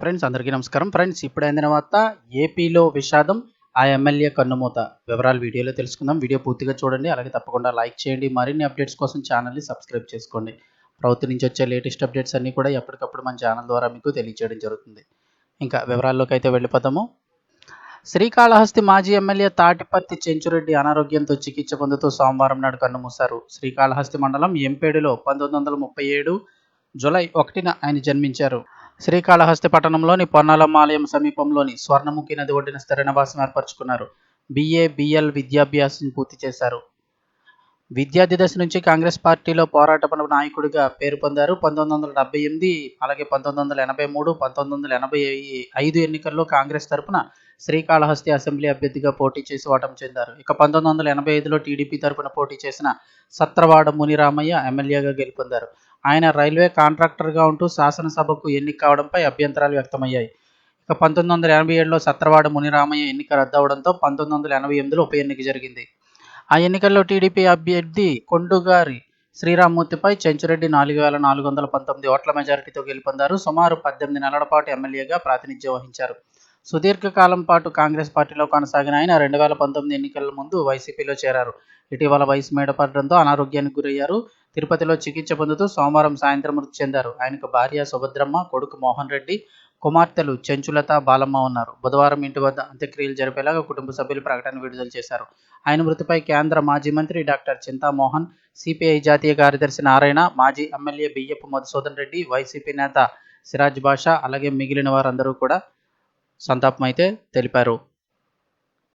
Friends అందరికీ నమస్కారం. Friends ఇప్పుడు అందిన వార్త ఏపీలో విషాదం ఆ ఎమ్మెల్యే కన్నుమూత. వివరాలు వీడియోలో తెలుసుకుందాం. వీడియో పూర్తిగా చూడండి. అలాగే తప్పకుండా లైక్ చేయండి. మరిన్ని అప్డేట్స్ కోసం ఛానల్ని సబ్స్క్రైబ్ చేసుకోండి. ప్రభుత్వం నుంచి వచ్చే లేటెస్ట్ అప్డేట్స్ అన్నీ కూడా ఎప్పటికప్పుడు మన ఛానల్ ద్వారా మీకు తెలియజేయడం జరుగుతుంది. ఇంకా వివరాల్లోకి అయితే వెళ్ళిపోతాము శ్రీకాళహస్తి మాజీ ఎమ్మెల్యే తాటిపత్తి చెంచురెడ్డి అనారోగ్యంతో చికిత్స పొందుతూ సోమవారం నాడు కన్నుమూశారు. శ్రీకాళహస్తి మండలం ఎంపేడులో పంతొమ్మిది వందల ముప్పై ఏడు జులై ఒకటిన ఆయన జన్మించారు. శ్రీకాళహస్తి పట్టణంలోని పొన్నాలమ్మ ఆలయం సమీపంలోని స్వర్ణముఖి నది ఒడ్డిన స్థిర నివాసం ఏర్పరచుకున్నారు. బిఏ బిఎల్ విద్యాభ్యాసం పూర్తి చేశారు. విద్యార్థి దశ నుంచి కాంగ్రెస్ పార్టీలో పోరాట నాయకుడిగా పేరు పొందారు. పంతొమ్మిది వందల డెబ్బై ఎనిమిది అలాగే పంతొమ్మిది వందల ఎనభై మూడు పంతొమ్మిది వందల ఎనభై ఐదు ఎన్నికల్లో కాంగ్రెస్ తరపున శ్రీకాళహస్తి అసెంబ్లీ అభ్యర్థిగా పోటీ చేసి ఓటమి చెందారు. ఇక పంతొమ్మిది వందల ఎనభై ఐదులో టీడీపీ తరపున పోటీ చేసిన సత్రవాడ మునిరామయ్య ఎమ్మెల్యేగా గెలుపొందారు. ఆయన రైల్వే కాంట్రాక్టర్గా ఉంటూ శాసనసభకు ఎన్నిక కావడంపై అభ్యంతరాలు వ్యక్తమయ్యాయి. ఇక పంతొమ్మిది వందల ఎనభై ఏడులో సత్రవాడ మునిరామయ్య ఎన్నిక రద్దవడంతో పంతొమ్మిది వందల ఎనభై ఎనిమిదిలో ఉప ఎన్నిక జరిగింది. ఆ ఎన్నికల్లో టీడీపీ అభ్యర్థి కొండుగారి శ్రీరామ్మూర్తిపై చెంచురెడ్డి నాలుగు వేల నాలుగు వందల పంతొమ్మిది ఓట్ల మెజారిటీతో గెలుపొందారు. సుమారు పద్దెనిమిది నెలల పాటు ఎమ్మెల్యేగా ప్రాతినిధ్యం వహించారు. సుదీర్ఘకాలం పాటు కాంగ్రెస్ పార్టీలో కొనసాగిన ఆయన రెండు వేల పంతొమ్మిది ఎన్నికల ముందు వైసీపీలో చేరారు. ఇటీవల వయసు మేడపడడంతో అనారోగ్యానికి గురయ్యారు. తిరుపతిలో చికిత్స పొందుతూ సోమవారం సాయంత్రం మృతి చెందారు. ఆయనకు భార్య సుభద్రమ్మ కొడుకు మోహన్ రెడ్డి కుమార్తెలు చెంచులత బాలమ్మ ఉన్నారు. బుధవారం ఇంటి వద్ద అంత్యక్రియలు జరిపేలాగా కుటుంబ సభ్యులు ప్రకటన విడుదల చేశారు. ఆయన మృతిపై కేంద్ర మాజీ మంత్రి డాక్టర్ చింతామోహన్ సిపిఐ జాతీయ కార్యదర్శి నారాయణ మాజీ ఎమ్మెల్యే బియ్యపు మధుసూదన్ రెడ్డి వైసీపీ నేత సిరాజ్ బాషా అలాగే మిగిలిన వారందరూ కూడా సంతాపం అయితే తెలిపారు.